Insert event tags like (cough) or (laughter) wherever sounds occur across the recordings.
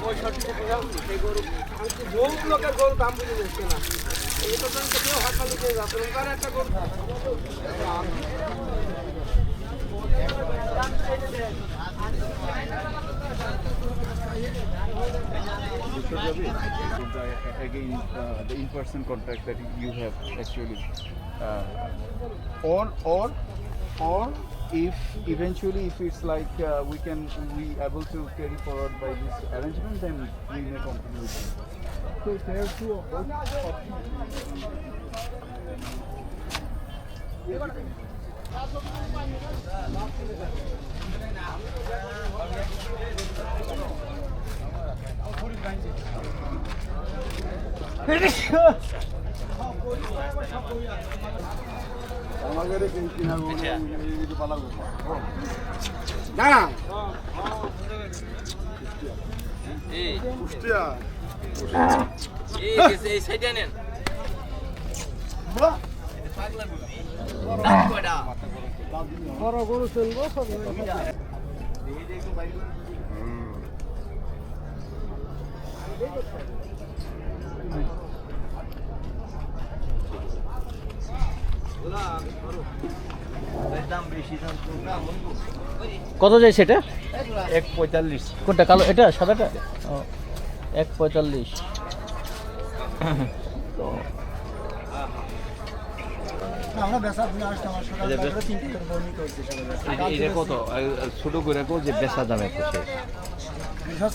পঁয়ষট্টি সেই গরু বহু লোকের গরু দাম বুঝে যাচ্ছে না এই তো কেউ হাঁটালি দিয়ে যাচ্ছে একটা গরু again, uh, the in-person contact that you have actually, uh, or or or if eventually if it's like uh, we can we able to carry forward by this arrangement, then we may continue with it. So there are two options. (laughs) (laughs) না এই সাইডে নেন বড় গরু চলবো সব কত যায় সেটা এক পঁয়তাল্লিশ। কোনটা কালো? এটা সাদাটা? ও, এক পঁয়তাল্লিশ। তো ছোট করে কো যে বেচা দামে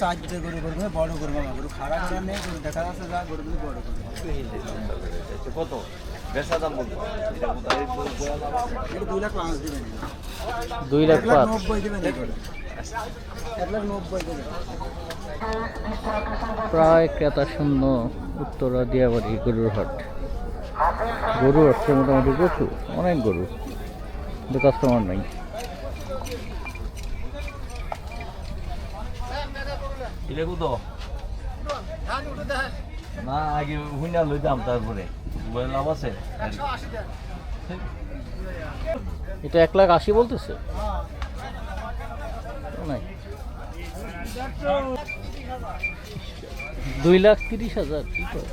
সাহায্য করব বড় করব খারাপ দেখা যাচ্ছে যা গরুগুলো বড় করব। কত বেচা দাম বলতো এটা কোথায় এটা দুই লাখ পাঁচ। প্রায় ক্রেতা শূন্য উত্তরা দিয়াবাড়ি গরুর হাট। গরু আসছে মোটামুটি প্রচুর অনেক গরু। কিন্তু কাস্টমার নাই। কত না, আগে হুইনা লই দাম তারপরে লাভ আছে? এটা এক লাখ আশি বলতেছে? দুই লাখ তিরিশ হাজার, কি করে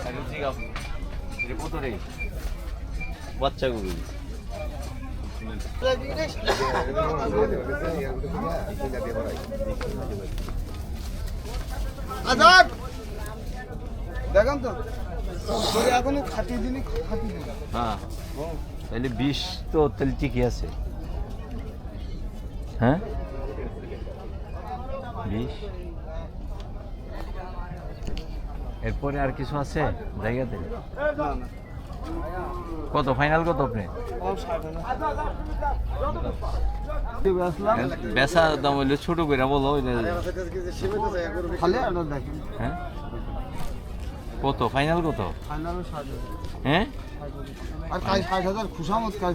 আগে ঠিক আছে। এটা কত রে বাচ্চা গরু আজাদ! দেখেন তো এখনও খাটিয়ে দিনই খাটিয়ে দিন হ্যাঁ। তাহলে বিষ তো তাহলে ঠিকই আছে। হ্যাঁ? বিষ? এরপরে আর কিছু আছে? জায়গাতে? কত? ফাইনাল কত আপনি? বেচা দাম হইলে ছোট করে বলো হ্যাঁ? কত ফাইনাল কত ফাইনাল হ্যাঁ আর কাজ ষাট হাজার খুশামত কাজ।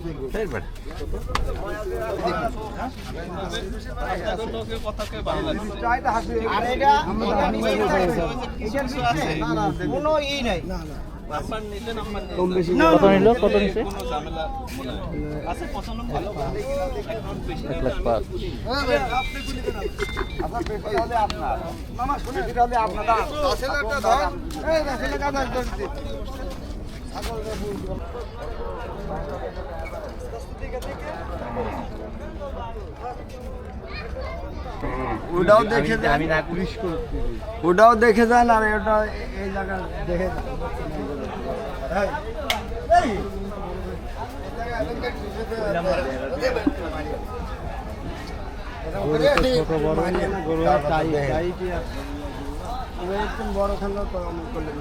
আর এটা কোনো ই নাই কত নিল? কত নিছে? এক লাখ পাঁচ। মামা শুনে ওটাও দেখে আমি- আমি না করি ওটাও দেখে যান আর এটা এই জায়গা দেখে যান। এই, এই। ছোট বড় গরু তাই তাই কি আছে? বড় থাকলেও করলে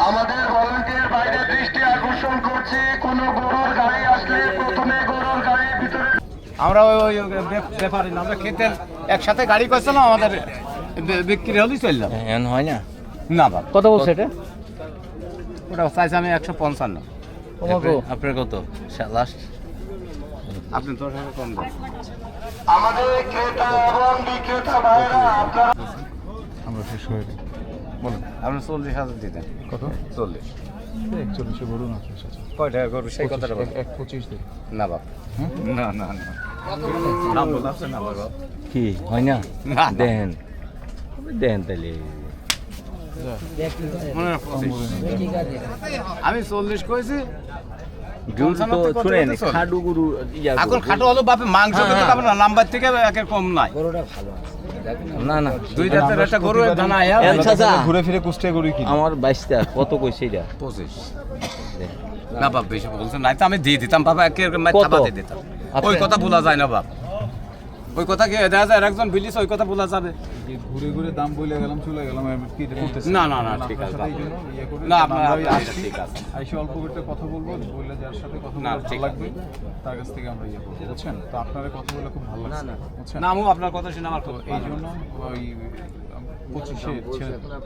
আমাদের ভলান্টিয়ার বাইরে দৃষ্টি আকর্ষণ করছে কোনো গরুর আমরা ওই ব্যাপারে না আমরা খেতে একসাথে গাড়ি করছে না আমাদের বিক্রি হলেই চললাম এখন হয় না। না বাবা কত বলছে এটা? ওটা চাইছে আমি একশো পঞ্চান্ন। আপনার কত? লাস্ট আপনি হাজার কম দেন। আমাদের ক্রেতা এবং বিক্রেতা ভাইরা আপনারা আমরা শেষ হয়ে গেল। বলেন। আপনি চল্লিশ হাজার দিতেন কত? চল্লিশ। একচল্লিশে বলুন আছে আচ্ছা কয় টাকা করব? সেই কথাটা এক পঁচিশ দিন না বাপ। না না না। কি? হয় না। দেন। দেন তাহলে। আমি চল্লিশ। খাটো হলো বাপে মাংস হ্যাঁ, হ্যাঁ। আপনার নাম্বার থেকে একের কম নাই। না না। দুই জাতের একটা গরু দানা ঘুরে ফিরে কুষ্টিয়া গরু কিনি। আমার বাইশটা কত কইছে এটা? পঁচিশ। না বাপ বেশি বলছে নাই তো আমি দিয়ে দিতাম। বাবা একের? মাথা দিতাম। ওই কথা বলা যায় না বাপ। ওই কথা কি দেখা যায়? একজন বিলিস ওই কথা বলা যাবে। ঘুরে ঘুরে দাম বলে গেলাম চলে গেলাম কি না, না, না, ঠিক আছে, ইয়ে না, আপনার- ঠিক আছে। আইসে অল্প করে কথা বলব বললে যার সাথে কথা না, ঠিক লাগবে তার কাছ থেকে আমরা ইয়ে করব বুঝছেন? তো আপনারা কথা বলে খুব ভালো লাগছে বুঝছেন? না আমি আপনার কথা শুনে আমার খুব এই জন্য ওই পঁচিশে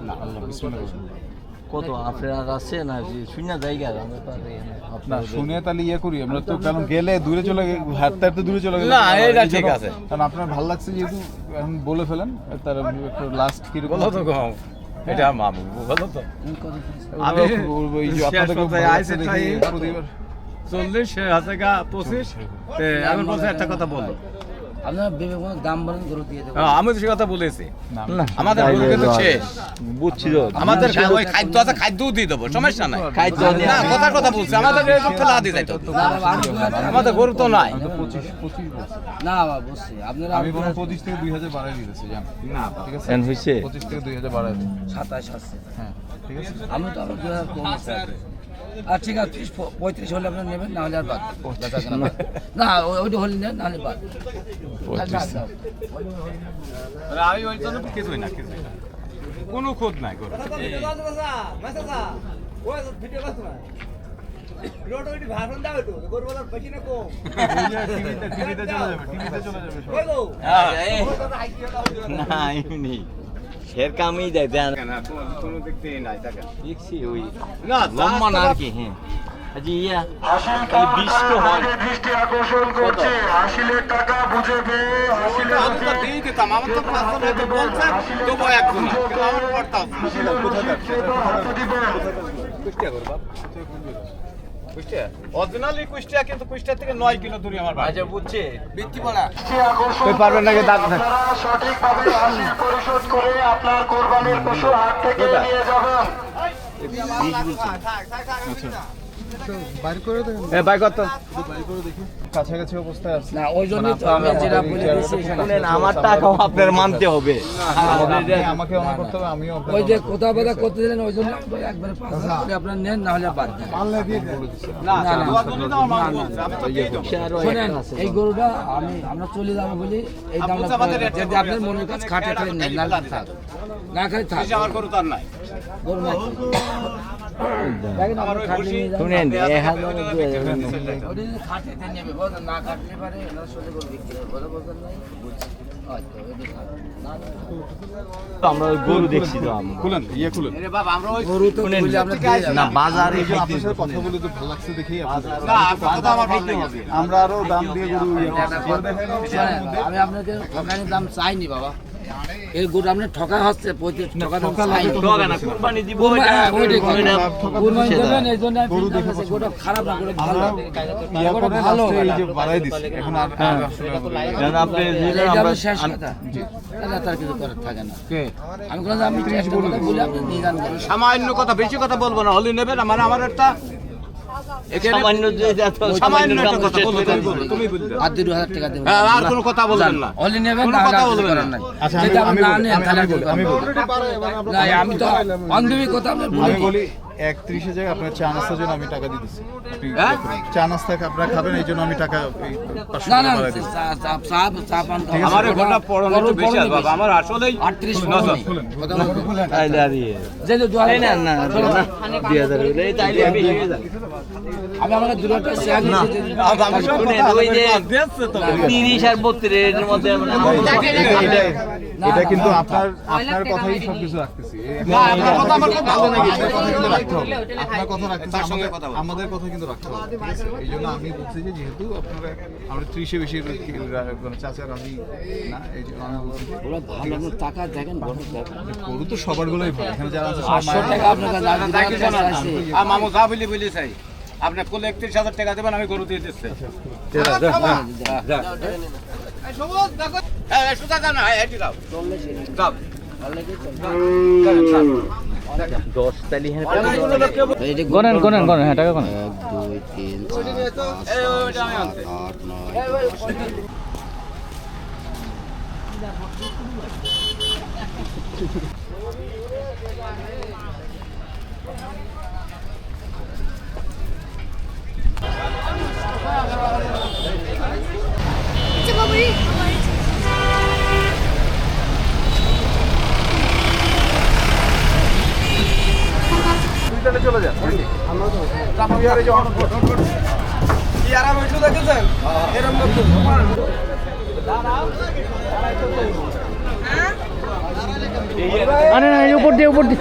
না আল্লাহ বিসমিল্লাহ। কত আপনার আছে না যে শূন্য জায়গা না শুনে তাহলে ইয়ে করি আমরা তো কারণ গেলে দূরে চলে গে- হাঁটতে হাঁটতে দূরে চলে গেলে না, এইটা এই জন্য- ঠিক আছে। কারণ আপনার ভালো লাগছে যেহেতু এখন বলে ফেলেন তার একটু লাস্ট বলো তো কম এটা মামু বলো তো। আমি ওই যে শেষ আপনাদেরকে আইসে প্রতিবার চল্লিশ হাজার পঁচিশ এখন বলছে একটা কথা বলো আপনারা ভেবে দাম বলেন গরু দিয়ে দেবো। হ্যাঁ, আমি তো সে কথা বলেছি। আমাদের গরু কিন্তু শেষ। বুঝছি তো। আমাদের ওই খাদ্য আছে খাদ্যও দিয়ে দেবো সমস্যা নাই। খাদ্য না কথা কথা বলছি আমাদের এরকম ফেলা দিয়ে যাইতো গরু তো নাই। আমি তো পঁচিশ পঁচিশ বলছি। না বুঝছি আপনারা আমি বরং পঁচিশ থেকে দুই হাজার বাড়াই দিতেছি জান। ঠিক আছে? এন পঁচিশ থেকে দুই হাজার বাড়াই দিন সাতাশ আছে হ্যাঁ ঠিক আছে? আমি তো আবার দু হাজার কম আছে। আগে। আর ঠিক আছে ত্রিশ পঁয়ত্রিশ হলে আপনার নেবেন না হলে আর বাদ। না ওইটা হলে নেন নাহলে বাদ। আমি ওই জন্য কিছুই না কিছুই না। কোনো খুদ নাই গরু টিভিতে চলে যাবে টিভিতে চলে যাবে সব। না এমনি। এর কামই দেয় দেন কোনো দিক নাই দেখেন দেখছি ওই না লম্বা না আর কি হ্যাঁ। আজি ইয়া হয়। দৃষ্টি আকর্ষণ করছে হাসিলের টাকা বুঝে পেয়ে হাসিলের দিয়ে দিতাম আমার তো বলছে আমার পড়তাম। বাপ। কুষ্টিয়া অরিজিনালি কুষ্টিয়া কিন্তু কুষ্টিয়া থেকে নয় কিলো দূরে আমার বাড়ি আচ্ছা বুঝছে কই পারবেন নাকি দাঁত না? আপনারা সঠিকভাবে হাসিল পরিশোধ করে আপনার কোরবানির পশু হাট থেকে নিয়ে যাবেন এ ভাই কত কাছাকাছি অবস্থায় আছে না ওই জন্যই তো আমি যেটা বলে দিয়েছি শুনেন আমার টাকাও আপনার মানতে হবে আমাকে অনা করতে হবে আমিও ওই যে honor করতে করতে দিলেন ওই জন্য আমি একবারে পাঁচ হাজার করে আপনার নেন না হলে বাদ দেন হবে। বলে না না, না। দোয়া করলে তো আমার মাল বলছে, আমি তো দিয়ে দেবো। আরও শোনেন একটা আছে এই গরুটা আমি আমরা চলে যাব বলি এই দামটা যদি আপনার মনের কাছে খাটে খাটে নেন না থাক না খালি থাক আমার গরু তো নাই আমার। শুনেন গরু। আমরা দেখছি তো খুলেন ইয়ে খুলেন। না বাজারে কথা বলে তো ভালো লাগছে কথা আমার আরও দাম দিয়ে গরু ইয়ে আমি আপনাকে ঠকানির দাম চাইনি বাবা এই গরু ঠকা হচ্ছে পঁয়ত্রিশ টাকা খারাপ না, ভালো। ইয়া গরুটা ভালো। এই যে বাড়াই দিচ্ছে এখন আর আর আসলে আমাদের- কারণ আপনি দিলে আমরা শেষ কথা। তাহলে তার কিছু করার থাকে না। আমি বললাম আমি একটা কথা বলি, আপনি নিয়ে যান গরু। সামান্য কথা বেশি কথা বলব না হলি নেবেন আমার আমার একটা সামান্য সামান্য একটা কথা তুমি বলবে আর দুই হাজার টাকা দেবেন। হ্যাঁ, আর কোনো কথা বলবেন না। অলি নেবেন কোনো কথা বলবেন না। আচ্ছা আমি আমি তো বান্ধবী কথা আমি বলি একত্রিশে জায়গায় আপনার চা নাস্তার জন্য আমি টাকা দিতেছি হ্যাঁ? চা নাস্তা আপনারা খাবেন এই জন্য আমি টাকা না আমার ঘণ্টা পড়ানো একটু বেশি বাবা আমার আসলেই তাইলে যায় আমি আমাকে দূরটা শেয়ার শুনেন, ওই যে তিরিশ আর বত্রিশের মধ্যে এটা কিন্তু আপনার আপনার কথাই সবকিছু রাখতেছি আপনার কথা আমার খুব ভালো লেগেছে। আপনার কথা রাখতেছি আমাদের আমাদের কথা কিন্তু রাখতে হবে এই জন্য আমি বলছি যে যেহেতু আপনারা আমরা ত্রিশে বেশি মানে চাচা রাজি না এই জন্য আমি বলছি ওরা ভালো আপনার টাকা দেখেন তো সবার গুলোই ভালো এখানে যারা আছে টাকা আপনার কাছে। আর মামু যা বলি বলি চাই আপনি কোলে একত্রিশ হাজার টাকা দেবেন আমি গরু দিয়ে দিচ্ছি হ্যাঁ, হ্যাঁ, হ্যাঁ। দশ তালি হ্যাঁ গনেন গনেন গনেন হ্যাঁ টাকা গনেন এক দুই তিন চার পাঁচ এই, ওইটা আমি আনছি। আট নয় চলে যা তুই আর এই যে অন্য- কি আর আমি একটু দেখেছেন এরকম আরে না উপর দিয়ে উপর দিয়ে।